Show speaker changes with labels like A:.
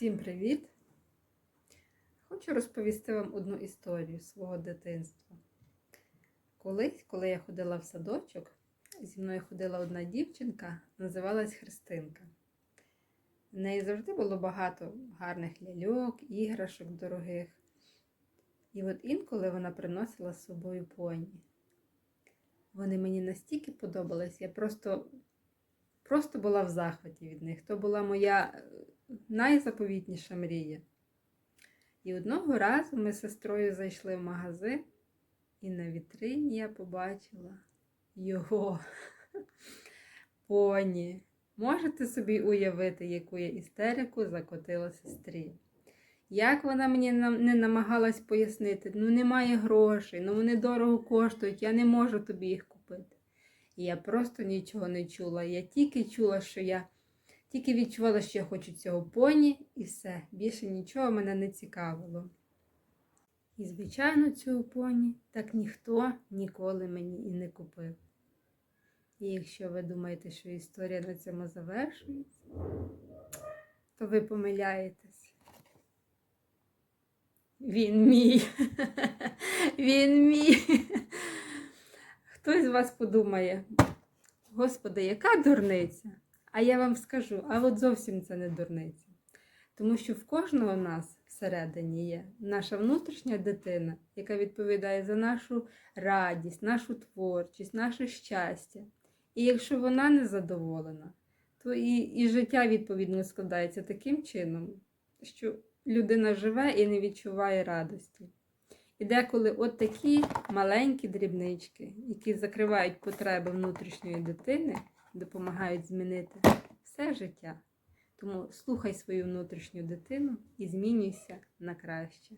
A: Всім привіт! Хочу розповісти вам одну історію свого дитинства. Колись, коли я ходила в садочок, зі мною ходила одна дівчинка, називалась Христинка. В неї завжди було багато гарних ляльок, іграшок дорогих. І от інколи вона приносила з собою поні. Вони мені настільки подобались, я просто, просто була в захваті від них. То була моя найзаповітніша мрія. І одного разу ми з сестрою зайшли в магазин, і на вітрині я побачила його поні. Можете собі уявити, яку я істерику закотила сестрі. Як вона мені не намагалась пояснити, ну немає грошей, ну вони дорого коштують, я не можу тобі їх купити. І я просто нічого не чула. Я тільки чула, що я тільки відчувала, що я хочу цього поні, і все. Більше нічого мене не цікавило. І, звичайно, цього поні так ніхто ніколи мені і не купив. І якщо ви думаєте, що історія на цьому завершується, то ви помиляєтесь. Він мій. Він мій. Хтось з вас подумає, Господи, яка дурниця? А я вам скажу, а от зовсім це не дурниця. Тому що в кожного нас всередині є наша внутрішня дитина, яка відповідає за нашу радість, нашу творчість, наше щастя. І якщо вона не задоволена, то і, і життя відповідно складається таким чином, що людина живе і не відчуває радості. І деколи от такі маленькі дрібнички, які закривають потреби внутрішньої дитини, допомагають змінити все життя. Тому слухай свою внутрішню дитину і змінюйся на краще.